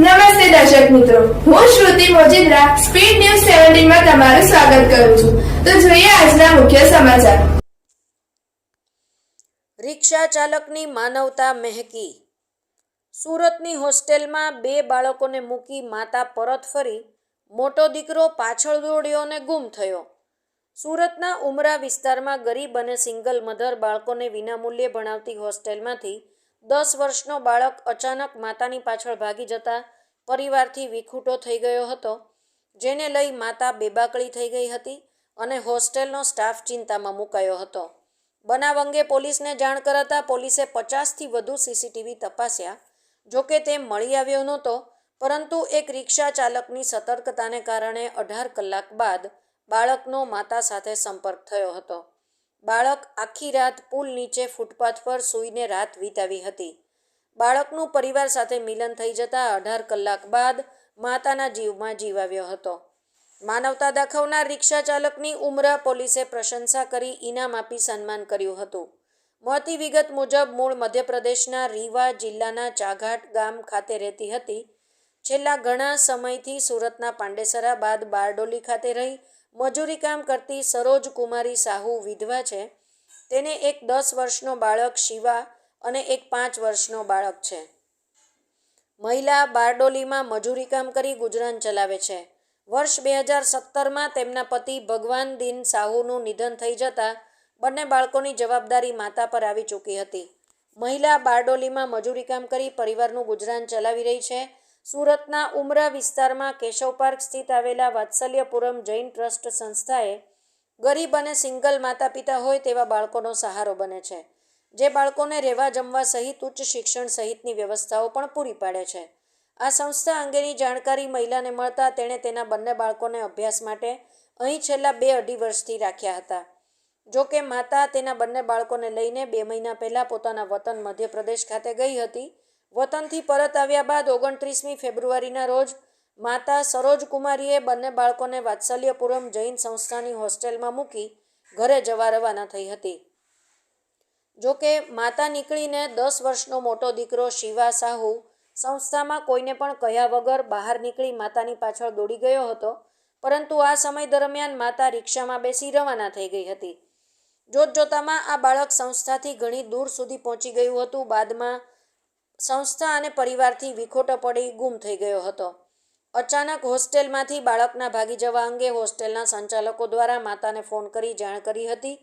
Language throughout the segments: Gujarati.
નમસ્તે દર્શક મિત્રો. હું શ્રુતિ મોજીદ્રા, સ્પીડ ન્યૂઝ સેવન્ટીનમાં તમારું સ્વાગત કરું છું. તો જોઈએ આજના મુખ્ય સમાચાર. રિક્ષા ચાલકની માનવતા મહેકી. સુરતની હોસ્ટેલમાં બે બાળકોને મૂકી માતા પરત ફરી, મોટો દીકરો પાછળ દોડ્યો અને ગુમ થયો. સુરતના ઉમરા વિસ્તારમાં ગરીબ અને સિંગલ મધર બાળકોને વિનામૂલ્યે ભણાવતી હોસ્ટેલમાંથી દસ વર્ષનો બાળક અચાનક માતાની પાછળ ભાગી જતા પરિવારથી વિખૂટો થઈ ગયો હતો, જેને લઈ માતા બેબાકળી થઈ ગઈ હતી અને હોસ્ટેલનો સ્ટાફ ચિંતામાં મુકાયો હતો. બનાવ અંગે પોલીસને જાણ કરાતા પોલીસે પચાસથી વધુ સીસીટીવી તપાસ્યા, જોકે તે મળી આવ્યો નહોતો, પરંતુ એક રિક્ષા ચાલકની સતર્કતાને કારણે અઢાર કલાક બાદ બાળકનો માતા સાથે સંપર્ક થયો હતો. બાળક આખી રાત પુલ નીચે ફૂટપાથ પર સૂઈને રાત વિતાવી હતી. બાળકનું પરિવાર સાથે મિલન થઈ જતાં અઢાર કલાક બાદ માતાના જીવમાં જીવ આવ્યો હતો. માનવતા દાખવનાર રિક્ષા ચાલકની ઉમરા પોલીસે પ્રશંસા કરી ઇનામ આપી સન્માન કર્યું હતું. મળતી વિગત મુજબ મૂળ મધ્યપ્રદેશના રીવા જિલ્લાના ચાઘાટ ગામ ખાતે રહેતી હતી. છેલ્લા ઘણા સમયથી સુરતના પાંડેસરા બાદ બારડોલી ખાતે રહી મજૂરી કામ કરતી સરોજ કુમારી સાહુ વિધવા છે. તેને એક દસ વર્ષનો બાળક શિવા અને એક પાંચ વર્ષનો બાળક છે. મહિલા બારડોલીમાં મજૂરી કામ કરી ગુજરાન ચલાવે છે. વર્ષ બે હજાર સત્તરમાં તેમના પતિ ભગવાન દિન સાહુનું નિધન થઈ જતાં બંને બાળકોની જવાબદારી માતા પર આવી ચૂકી હતી. મહિલા બારડોલીમાં મજૂરી કામ કરી પરિવારનું ગુજરાન ચલાવી રહી છે. સુરતના ઉમરા વિસ્તારમાં કેશવ પાર્ક સ્થિત આવેલા વાત્સલ્યપુરમ જૈન ટ્રસ્ટ સંસ્થાએ ગરીબ અને સિંગલ માતા પિતા હોય તેવા બાળકોનો સહારો બને છે, જે બાળકોને રહેવા જમવા સહિત ઉચ્ચ શિક્ષણ સહિતની વ્યવસ્થાઓ પણ પૂરી પાડે છે. આ સંસ્થા અંગેની જાણકારી મહિલાને મળતા તેણે તેના બંને બાળકોને અભ્યાસ માટે અહીં છેલ્લા બે અઢી વર્ષથી રાખ્યા હતા. જો કે માતા તેના બંને બાળકોને લઈને બે મહિના પહેલાં પોતાના વતન મધ્યપ્રદેશ ખાતે ગઈ હતી વતનથી પરત આવ્યા બાદ ઓગણત્રીસમી ફેબ્રુઆરીના રોજ માતા સરોજ કુમારીએ બંને બાળકોને વાત્સલ્યપુરમ જૈન સંસ્થાની હોસ્ટેલમાં મૂકી ઘરે જવા રવાના થઈ હતી. જોકે માતા નીકળીને દસ વર્ષનો મોટો દીકરો શિવા સાહુ સંસ્થામાં કોઈને પણ કહ્યા વગર બહાર નીકળી માતાની પાછળ દોડી ગયો હતો, પરંતુ આ સમય દરમિયાન માતા રિક્ષામાં બેસી રવાના થઈ ગઈ હતી. જોતજોતામાં આ બાળક સંસ્થાથી ઘણી દૂર સુધી પહોંચી ગયું હતું. બાદમાં સંસ્થા અને પરિવારથી વિખોટો પડી ગુમ થઈ ગયો હતો. અચાનક હોસ્ટેલમાંથી બાળકના ભાગી જવા અંગે હોસ્ટેલના સંચાલકો દ્વારા માતાને ફોન કરી જાણ કરી હતી.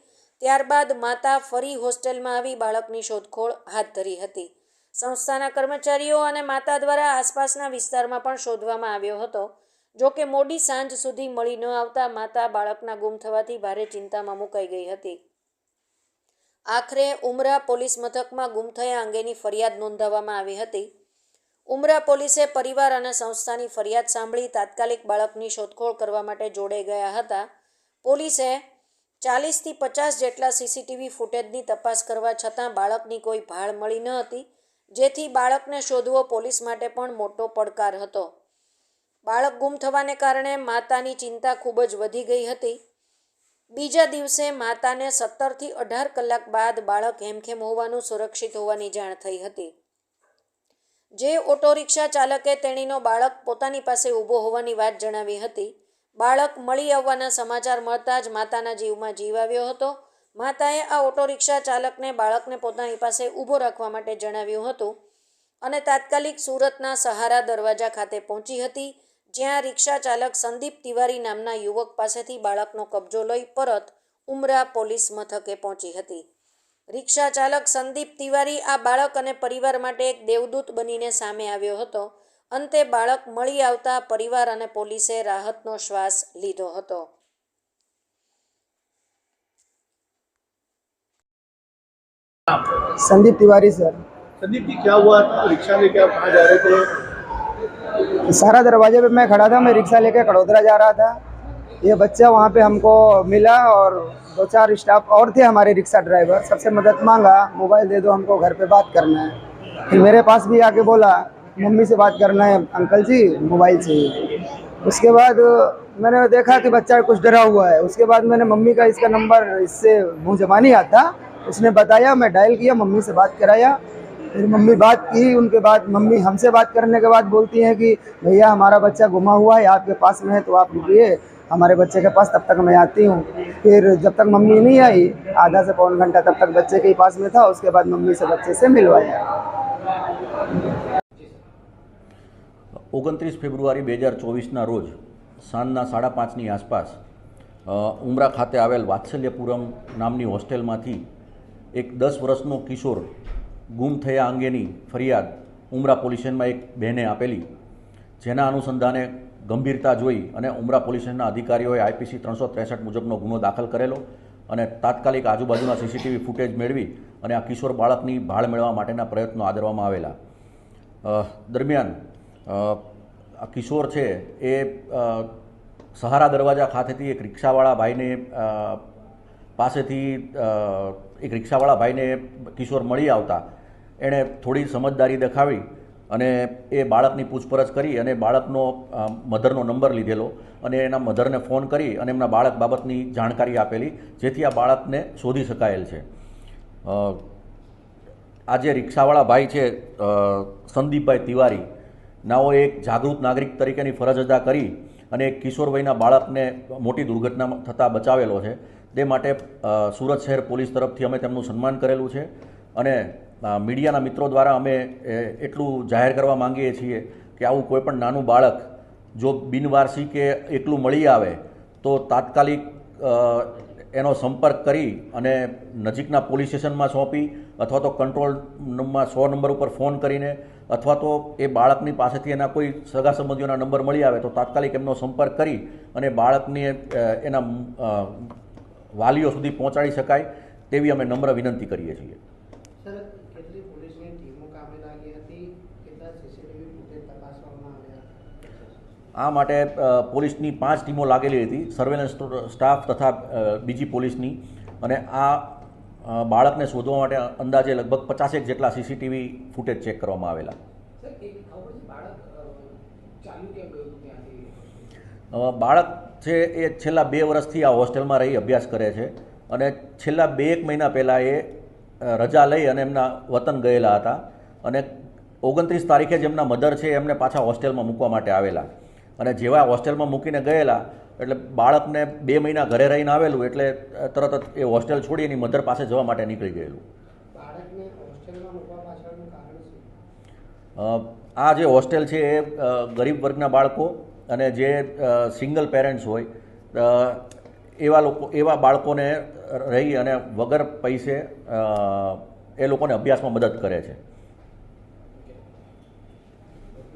ત્યારબાદ માતા ફરી હોસ્ટેલમાં આવી બાળકની શોધખોળ હાથ ધરી હતી. સંસ્થાના કર્મચારીઓ અને માતા દ્વારા આસપાસના વિસ્તારમાં પણ શોધવામાં આવ્યો હતો. જો કે મોડી સાંજ સુધી મળી ન આવતા માતા બાળકના ગુમ થવાથી ભારે ચિંતામાં મુકાઈ ગઈ હતી. આખરે ઉમરા પોલીસ મથકમાં ગુમ થયા અંગેની ફરિયાદ નોંધાવવામાં આવી હતી. ઉમરા પોલીસે પરિવાર અને સંસ્થાની ફરિયાદ સાંભળી તાત્કાલિક બાળકની શોધખોળ કરવા માટે જોડે ગયા હતા. પોલીસે ચાલીસથી પચાસ જેટલા સીસીટીવી ફૂટેજની તપાસ કરવા છતાં બાળકની કોઈ ભાળ મળી ન હતી, જેથી બાળકને શોધવો પોલીસ માટે પણ મોટો પડકાર હતો. બાળક ગુમ થવાને કારણે માતાની ચિંતા ખૂબ જ વધી ગઈ હતી. બીજા દિવસે માતાને સત્તરથી અઢાર કલાક બાદ બાળક હેમખેમ હોવાનું સુરક્ષિત હોવાની જાણ થઈ હતી. જે ઓટો રિક્ષા ચાલકે તેણીનો બાળક પોતાની પાસે ઊભો હોવાની વાત જણાવી હતી. બાળક મળી આવવાના સમાચાર મળતા જ માતાના જીવમાં જીવ આવ્યો હતો. માતાએ આ ઓટો રિક્ષા ચાલકને બાળકને પોતાની પાસે ઊભો રાખવા માટે જણાવ્યું હતું અને તાત્કાલિક સુરતના સહારા દરવાજા ખાતે પહોંચી હતી. જ્યાં રિક્ષા ચાલક સંદીપ તિવારી નામના યુવક પાસેથી બાળકનો કબજો લઈ પરત ઉમરા પોલીસ મથકે પહોંચી હતી રિક્ષા ચાલક સંદીપ તિવારી આ બાળક અને પરિવાર માટે એક દેવદૂત બનીને સામે આવ્યો હતો અંતે બાળક મળી આવતા પરિવાર અને પોલીસે રાહતનો શ્વાસ લીધો હતો संदीप तिवारी सर संदीप जी क्या हुआ था रिक्शा लेके आप कहाँ जा रहे थे सारा दरवाजे पे मैं खड़ा था, मैं रिक्शा लेके कड़ोदरा जा रहा था। ये बच्चा वहाँ पे हमको मिला और दो चार स्टाफ और थे हमारे रिक्शा ड्राइवर। सबसे मदद मांगा, मोबाइल दे दो, हमको घर पे बात करना है। फिर मेरे पास भी आके बोला, मम्मी से बात करना है, अंकल जी, मोबाइल चाहिए उसके बाद मैंने देखा कि बच्चा कुछ डरा हुआ है। उसके बाद मैंने मम्मी का इसका नंबर, इससे मुँह जमा नहीं आता। उसने बताया, मैं डायल किया, मम्मी से बात कराया। फिर मम्मी बात की उनके बाद मम्मी हमसे बात करने के बाद बोलती हैं कि भैया हमारा बच्चा गुमा हुआ है आपके पास में है तो आप रुकिए हमारे बच्चे के पास तब तक मैं आती हूँ फिर जब तक मम्मी नहीं आई आधा से पौन घंटा तब तक बच्चे के ही पास में था उसके बाद मम्मी से बच्चे से मिलवाया ઓગણત્રીસ ફેબ્રુઆરી બે હજાર ચોવીસના રોજ સાંજના સાડા પાંચની આસપાસ અ, ઉમરા ખાતે આવેલ વાત્સલ્યપુરમ નામની હોસ્ટેલમાંથી એક દસ વર્ષનો કિશોર ગુમ થયા અંગેની ફરિયાદ ઉમરા પોલીસમાં એક બહેને આપેલી. જેના અનુસંધાને ગંભીરતા જોઈ અને ઉમરા પોલીસના અધિકારીઓએ આઈપીસી ત્રણસો ત્રેસઠ મુજબનો ગુનો દાખલ કરેલો અને તાત્કાલિક આજુબાજુના સીસીટીવી ફૂટેજ મેળવી અને આ કિશોર બાળકની ભાળ મેળવવા માટેના પ્રયત્નો આદરવામાં આવેલા. દરમિયાન આ કિશોર છે એ સહારા દરવાજા ખાતેથી એક રિક્ષાવાળા ભાઈને પાસેથી એક રિક્ષાવાળા ભાઈને કિશોર મળી આવતા એણે થોડી સમજદારી દેખાવી અને એ બાળકની પૂછપરછ કરી અને બાળકનો મધરનો નંબર લીધેલો અને એના મધરને ફોન કરી અને એમના બાળક બાબતની જાણકારી આપેલી, જેથી આ બાળકને શોધી શકાયેલ છે. આજે રિક્ષાવાળા ભાઈ છે સંદીપભાઈ તિવારી, નાઓ એક જાગૃત નાગરિક તરીકેની ફરજ અદા કરી અને એક કિશોર વયના બાળકને મોટી દુર્ઘટના થતાં બચાવેલો છે. તે માટે સુરત શહેર પોલીસ તરફથી અમે તેમનું સન્માન કરેલું છે. અને મીડિયાના મિત્રો દ્વારા અમે એટલું જાહેર કરવા માંગીએ છીએ કે આવું કોઈ પણ નાનું બાળક જો બિનવારસી કે એકલું મળી આવે, તો તાત્કાલિક એનો સંપર્ક કરી અને નજીકના પોલીસ સ્ટેશનમાં સોંપી અથવા તો કંટ્રોલ રૂમમાં સો નંબર ઉપર ફોન કરીને અથવા તો એ બાળકની પાસેથી એના કોઈ સગા સંબંધીઓના નંબર મળી આવે, તો તાત્કાલિક એમનો સંપર્ક કરી અને બાળકને એના વાલીઓ સુધી પહોંચાડી શકાય તેવી અમે નમ્ર વિનંતી કરીએ છીએ સર કેટલી પોલીસની ટીમો કામે લાગી હતી કેટલા સીસીટીવી ફૂટેજ તપાસવામાં આવ્યા આ માટે પોલીસની પાંચ ટીમો લાગેલી હતી. સર્વેલન્સ સ્ટાફ તથા બીજી પોલીસની. અને આ બાળકને શોધવા માટે અંદાજે લગભગ પચાસેક જેટલા સીસીટીવી ફૂટેજ ચેક કરવામાં આવેલા. બાળક છે એ છેલ્લા બે વર્ષથી આ હોસ્ટેલમાં રહી અભ્યાસ કરે છે. અને છેલ્લા બે એક મહિના પહેલાં એ રજા લઈ અને એમના વતન ગયેલા હતા. અને ઓગણત્રીસ તારીખે જ એમના મધર છે એમને પાછા હોસ્ટેલમાં મૂકવા માટે આવેલા. અને જેવા હોસ્ટેલમાં મૂકીને ગયેલા એટલે બાળકને બે મહિના ઘરે રહીને આવેલું એટલે તરત જ એ હોસ્ટેલ છોડી એની મધર પાસે જવા માટે નીકળી ગયેલું. આ જે હોસ્ટેલ છે એ ગરીબ વર્ગના બાળકો અને જે સિંગલ પેરેન્ટ્સ હોય એવા લોકો એવા બાળકોને રહી અને વગર પૈસે એ લોકોને અભ્યાસમાં મદદ કરે છે.